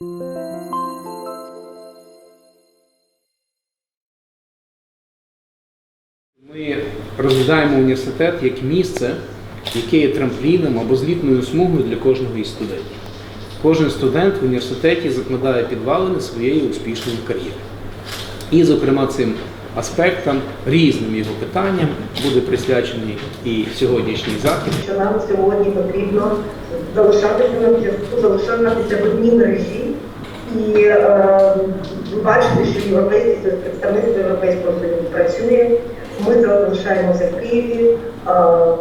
Ми розглядаємо університет як місце, яке є трампліном або злітною смугою для кожного із студентів. Кожен студент в університеті закладає підвалини своєї успішної кар'єри. І, зокрема, цим аспектам, різним його питанням буде присвячений і сьогоднішній захід. що нам сьогодні потрібно залишатися на зв'язку, залишатися в одній мережі. І е, ви бачите, що європейський представництво Європейського Союзу працює. Ми залишаємося в Києві, е,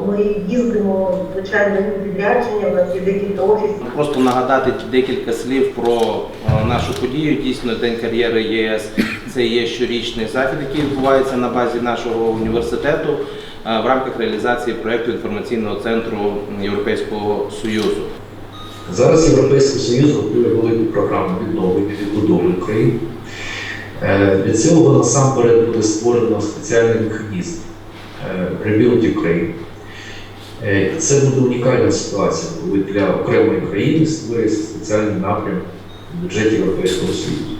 ми їздимо, звичайно, відрядження, у нас є декілька офісів. Просто нагадати декілька слів про е, нашу подію. Дійсно, День кар'єри ЄС це є щорічний захід, який відбувається на базі нашого університету е, в рамках реалізації проєкту інформаційного центру Європейського Союзу. Зараз Європейський Союз готує велику програму відновлення відбудови України. Е, Для цього насамперед буде створено спеціальний механізм е, Rebuild Ukraine. Це буде унікальна ситуація, коли для окремої країни створюється спеціальний напрям в бюджеті Європейського Союзу.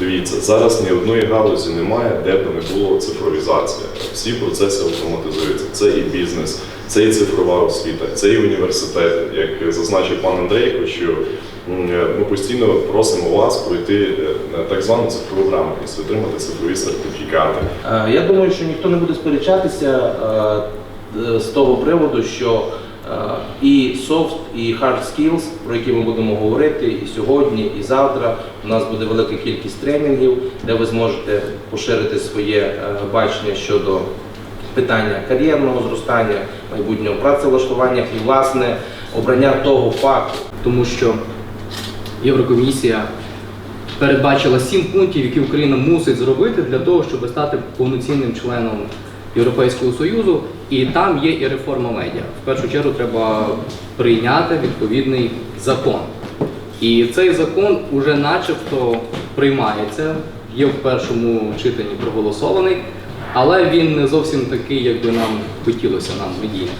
Дивіться, зараз ні одної галузі немає, де б не було цифровізація. Всі процеси автоматизуються. Це і бізнес, це і цифрова освіта, це і університети. Як зазначив пан Андрейко, що ми постійно просимо вас пройти е, так звану цифрову грамотність, отримати цифрові сертифікати. Е, Я думаю, що ніхто не буде сперечатися е, е, з того приводу, що е, і soft, і hard skills, про які ми будемо говорити і сьогодні, і завтра. У нас буде велика кількість тренінгів, де ви зможете поширити своє е, бачення щодо питання кар'єрного зростання, майбутнього працевлаштування і власне обрання того факту. тому що Єврокомісія передбачила сім пунктів, які Україна мусить зробити для того, щоб стати повноцінним членом Європейського Союзу, і там є і реформа медіа. В першу чергу треба прийняти відповідний закон. І цей закон уже начебто приймається, є в першому читанні проголосований, але він не зовсім такий, як би нам хотілося нам медійно.